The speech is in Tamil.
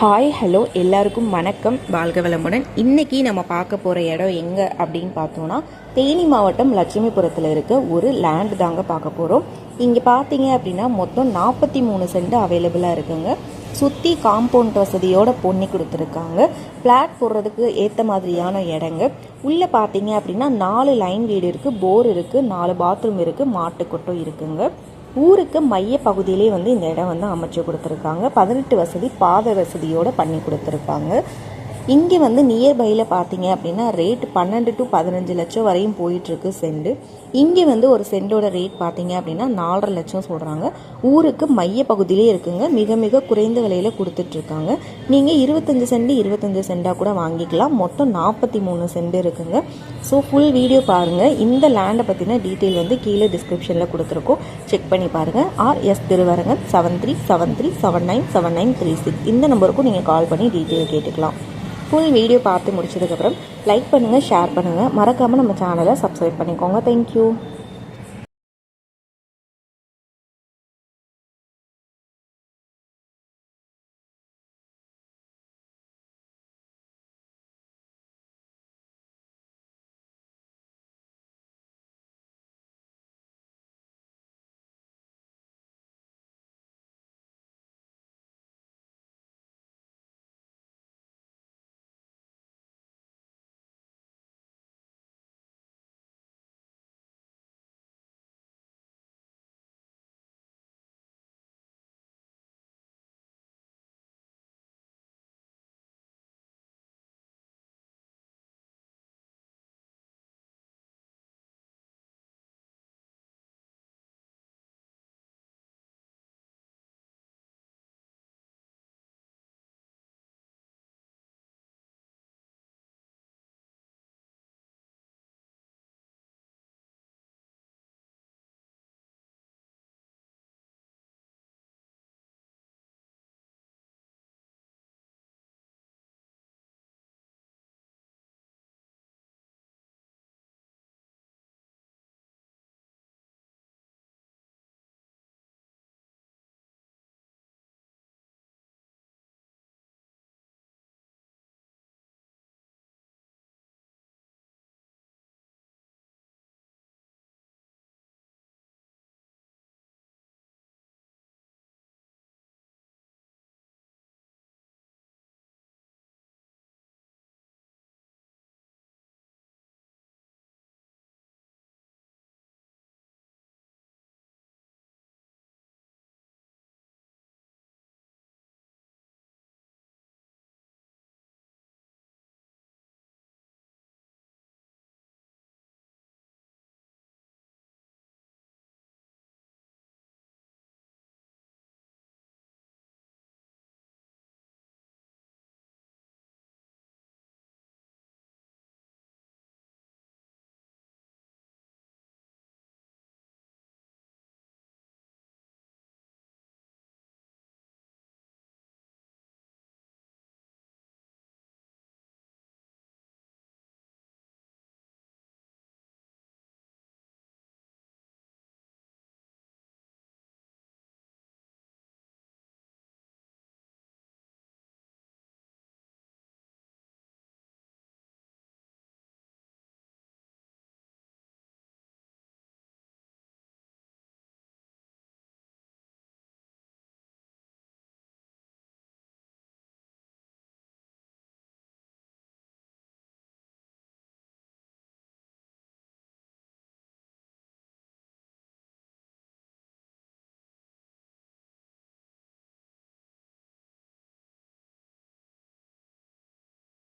ஹாய் ஹலோ எல்லாருக்கும் வணக்கம். வாழ்க வளமுடன். இன்னைக்கு நம்ம பார்க்க போகிற இடம் எங்கே அப்படின்னு பார்த்தோன்னா தேனி மாவட்டம் லட்சுமிபுரத்தில் இருக்க ஒரு லேண்ட் தாங்க பார்க்க போகிறோம் இங்கே பார்த்தீங்க அப்படின்னா மொத்தம் நாற்பத்தி மூணு சென்ட் அவைலபிளாக இருக்குங்க. சுற்றி காம்பவுண்ட் வசதியோட பொண்ணி கொடுத்துருக்காங்க. ஃப்ளாட் போடுறதுக்கு ஏற்ற மாதிரியான இடங்க. உள்ளே பார்த்தீங்க அப்படின்னா நாலு லைன் வீடு இருக்குது போர் இருக்குது நாலு பாத்ரூம் இருக்குது மாட்டுக்கொட்டம் இருக்குங்க. ஊருக்கு மைய பகுதியிலே வந்து இந்த இடம் வந்து அமைச்சு கொடுத்துருக்காங்க. பதினெட்டு வசதி பாத வசதியோடு பண்ணி கொடுத்துருக்காங்க. இங்கே வந்து நியர்பையில் பார்த்தீங்க அப்படின்னா ரேட் பன்னெண்டு டு பதினஞ்சு லட்சம் வரையும் போயிட்டுருக்கு செண்டு இங்கே வந்து ஒரு சென்டோட ரேட் பார்த்தீங்க அப்படின்னா நாலரை லட்சம் சொல்கிறாங்க ஊருக்கு மைய பகுதியிலே இருக்குங்க. மிக மிக குறைந்த விலையில் கொடுத்துட்ருக்காங்க நீங்கள் இருபத்தஞ்சு சென்ட் இருபத்தஞ்சு சென்டாக கூட வாங்கிக்கலாம். மொத்தம் நாற்பத்தி மூணு சென்ட் இருக்குங்க. ஸோ ஃபுல் வீடியோ பாருங்கள் இந்த லேண்டை பற்றின டீட்டெயில் வந்து கீழே டிஸ்கிரிப்ஷனில் கொடுத்துருக்கோம். செக் பண்ணி பாருங்கள் R S Thiruvarangan seven three seven three seven nine seven nine three six இந்த நம்பருக்கும் நீங்கள் கால் பண்ணி டீட்டெயில் கேட்டுக்கலாம். ஃபுல் வீடியோ பார்த்து முடிச்சதுக்கப்புறம் லைக் பண்ணுங்கள் ஷேர் பண்ணுங்கள் மறக்காமல் நம்ம சேனலை சப்ஸ்கிரைப் பண்ணிக்கோங்க. தேங்க்யூ